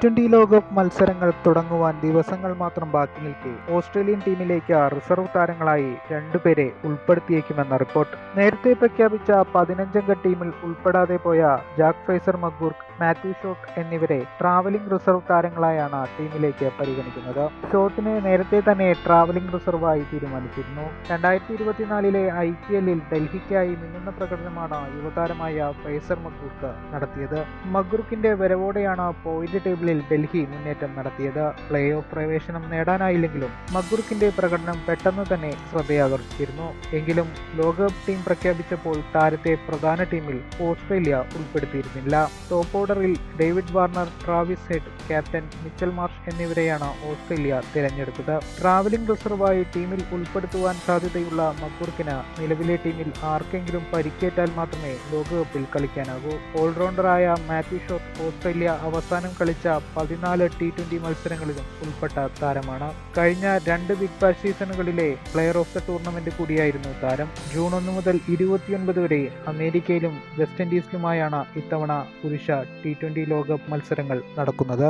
Twenty ലോകകപ്പ് മത്സരങ്ങൾ തുടങ്ങുവാൻ ദിവസങ്ങൾ മാത്രം ബാക്കി നിൽക്കെ. ഓസ്ട്രേലിയൻ ടീമിലേക്ക് റിസർവ് താരങ്ങളായി രണ്ടുപേരെ ഉൾപ്പെടുത്തിയേക്കുമെന്ന റിപ്പോർട്ട് നേരത്തെ പ്രഖ്യാപിച്ച പതിനഞ്ചംഗ ടീമിൽ ഉൾപ്പെടാതെ പോയ Jack Fraser McGurk Matthew Short എന്നിവരെ ട്രാവലിംഗ് റിസർവ് താരങ്ങളായാണ് ടീമിലേക്ക് പരിഗണിക്കുന്നത്. ഷോട്ടിനെ നേരത്തെ തന്നെ ട്രാവലിംഗ് റിസർവായി തീരുമാനിച്ചിരുന്നു. രണ്ടായിരത്തി ഇരുപത്തിനാലിലെ ഐ പി എല്ലിൽ ഡൽഹിക്കായി മിന്നുന്ന പ്രകടനമാണ് യുവതാരമായ ഫൈസർ മക്ബൂർക്ക് നടത്തിയത്. മഗ്രൂക്കിന്റെ വരവോടെയാണ് പോയിന്റ് ടേബിളിൽ ഡൽഹി മുന്നേറ്റം നടത്തിയത്. പ്ലേ ഓഫ് പ്രവേശനം നേടാനായില്ലെങ്കിലും മഗ്രൂക്കിന്റെ പ്രകടനം പെട്ടെന്ന് തന്നെ ശ്രദ്ധയാകർഷിച്ചിരുന്നു. എങ്കിലും ലോകകപ്പ് ടീം പ്രഖ്യാപിച്ചപ്പോൾ താരത്തെ പ്രധാന ടീമിൽ ഓസ്ട്രേലിയ ഉൾപ്പെടുത്തിയിരുന്നില്ല. ടോപ്പ് ഓർഡറിൽ David Warner Travis Head captain Mitchell Marsh എന്നിവരെയാണ് ഓസ്ട്രേലിയ തിരഞ്ഞെടുത്തത്. ട്രാവലിംഗ് റിസർവായി ടീമിൽ ഉൾപ്പെടുത്തുവാൻ സാധ്യതയുള്ള മക്കൂർക്കിന് നിലവിലെ ടീമിൽ ആർക്കെങ്കിലും പരിക്കേറ്റാൽ മാത്രമേ ലോകകപ്പിൽ കളിക്കാനാകൂ. ഓൾറൗണ്ടറായ മാത്യു ഷോട്ട് ഓസ്ട്രേലിയ അവസാനം കളിച്ച പതിനാല് ടി ട്വന്റി മത്സരങ്ങളിലും ഉൾപ്പെട്ട താരമാണ്. കഴിഞ്ഞ രണ്ട് ബിഗ് ബാഷ് സീസണുകളിലെ പ്ലെയർ ഓഫ് ദ ടൂർണമെന്റ് കൂടിയായിരുന്നു താരം. ജൂൺ ഒന്ന് മുതൽ ഇരുപത്തിയൊൻപത് വരെ അമേരിക്കയിലും വെസ്റ്റ് ഇൻഡീസിലുമായാണ് ഇത്തവണ പുരുഷ ടി ട്വന്റി ലോകകപ്പ് മത്സരങ്ങൾ നടക്കുന്നത്.